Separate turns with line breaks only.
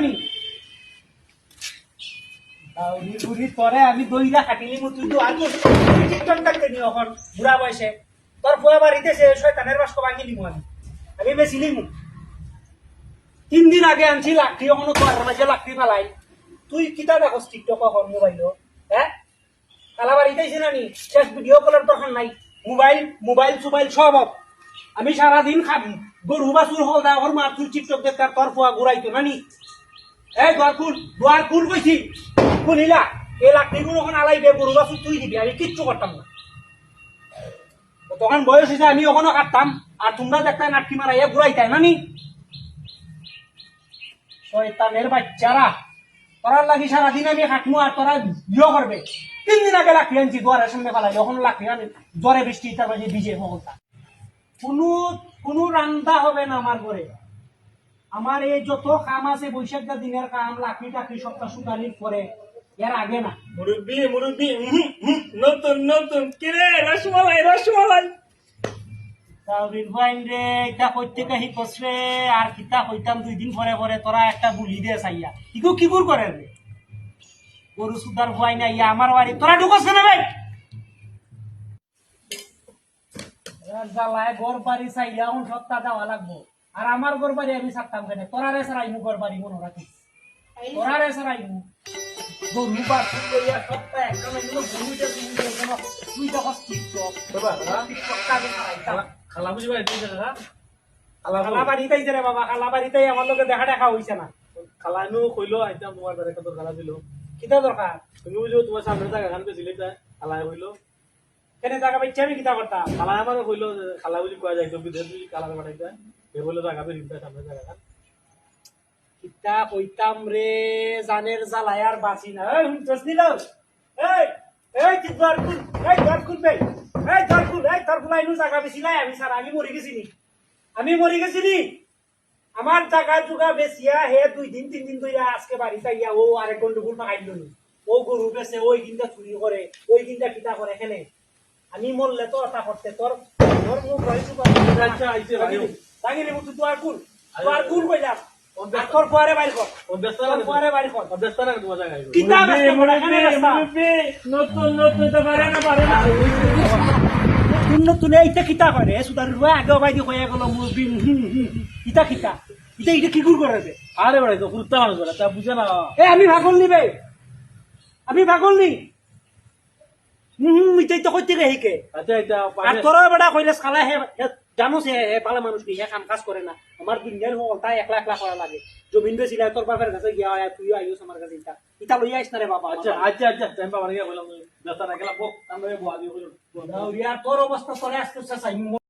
নি। আমি নি এখন আমি। তিন দিন আগে আনছি লাঠি, এখনও তোর মাঝে লাঠি ফালাই। তুই কিতা দেখস টিকটক এখন মোবাইল হ্যাঁ? কালা বাড়িতে আইসি নানি শেষ ভিডিও কলের তখন নাই। মোবাইল মোবাইল, সুবাইল সব। আমি সারাদিন খাবি, গরু বাছুর হল দা ওর মার তুই টিকটক দেখার তোর ফুয়া ঘুরাইতো নানি এই দুয়ার কুল দুয়ার কুল কইছি খুলিলা এই লাকড়িগুলো ওখানে আলাইবে, গরু বাছুর তুই দিবি, আমি কিচ্ছু করতাম না। তখন বয়স হয়েছে আমি ওখানে কাটতাম, আর তোমরা দেখতে নাটকি মারা মারাইয়া ঘুরাইতাই নানি শয়তানের বাচ্চারা, তোরার লাগি সারাদিন আমি খাটমু আর তোরা ইয়ে করবে। তিন দিন আগে লাকড়ি আনছি, দুয়ারের সামনে ফেলাই যখন লাকড়ি আনি, জ্বরে বৃষ্টি তার মাঝে ভিজে মহলটা। কোনো কোনো রান্দা হবে না আমার ঘরে। আমার এই যত কাম আছে বৈশাখ দিনের কাম লাকড়ি টাকড়ি সপ্তাহ শুকানির পরে এর আগে না।
মুরব্বি মুরব্বি নতুন নতুন। কিরে রসমালাই রসমালাই।
তাওরির ভাইন রে এটা প্রত্যেকে হিকস রে আর কিতা হইতাম দুই দিন পরে পরে তোরা একটা বুলি দে চাইয়া। ইগু কিগুর করে রে? গরু সুদার ভয় না ইয়া আমার বাড়ি তোরা ঢুকস না ভাই? জ্বালায় গড় বাড়ি এখন লাগবো। আর আমার গড় বাড়ি আমি ছাড়তাম কেন? তোরা রে সারাইমু গড় বাড়ি মনে রাখিস তোরা রে সারাইমু গরু বা লইয়া তুমি তুই
খালা বুঝি দেখা খালা
বাড়িতেই যে রে বাবা খালা বাড়িতেই আমার লোকে দেখা দেখা হইছে না।
খালা নু কইলো আইতা তোমার কত খালা ছিল
কিতা দরকার?
তুমি বুঝো তোমার সামনে জায়গা খান পেছিলে তা খালা কইলো
কেনে জায়গা পাইছে আমি কিতা করতাম
খালা আমার কইলো খালা বুঝি কয়া যায় বিদেশ বুঝি খালা বাড়াইতা এ বলে জায়গা পে রিমটা সামনে জায়গা খান
কিতা কইতাম রে জানের জ্বালায় আর বাঁচি না। এই হুঁচস নিল এই এই, কি দ্বার খুল এই দ্বার খুল বে? এই দ্বার খুল এই তোর ফুলাই নু জায়গা বেশি নাই। আমি স্যার আমি মরে গেছি নি। আমি মরে গেছি নি। আমার জায়গা জুগা বেশিয়া হে, দুই দিন, তিন দিন ধরে আজকে বাড়িতে ইয়া ও আরেক গন্ডগোল নি ও গরু বেছে ওই গিন্দা চুরি করে ওই গিন্দা কিতা করে এখানে আমি মরলে তো ওটা করতে তোর তোর মুখ
আইও।
রাগিনি মুখ তুই আর কুল? তুই আর কুল কইলাম তোর পরে বাইর কর। তোর পরে বাইর কর। কিতা করে এখানে ব্যস্ত?
নতুন নতুন তো পারে না পারে না।
নতুন নতুন এইটা কিতা করে সুদার রুয়া আগে বাইদি হয়ে গেল মুরবি ইটা কিতা? ইটা ইটা কি করে রে
আরে বাড়াই তো কুত্তা মানুষ তা বুঝে না।
এ আমি ভাগল নিবে আমি ভাগল নি হুম ইটাই তো কইতে হিকে।
আচ্ছা এটা
আর
পারে
বেটা কইলে খালা হে জানো সে হে ভালো মানুষ কি হে কাম কাজ করে না। আমার দুনিয়ার হল তাই একলা একলা করা লাগে। জমিন বেচিলে তোর বাপের কাছে গিয়া হয় তুইও আইস আমার কাছে ইটা ইটা লইয়া আইস না রে বাবা
আচ্ছা আচ্ছা আচ্ছা টাইম পাবার গিয়ে বললাম না গেলাম বক আমরা বয়া দিয়ে বললাম
তোর অবস্থা তোরে আজকে চাই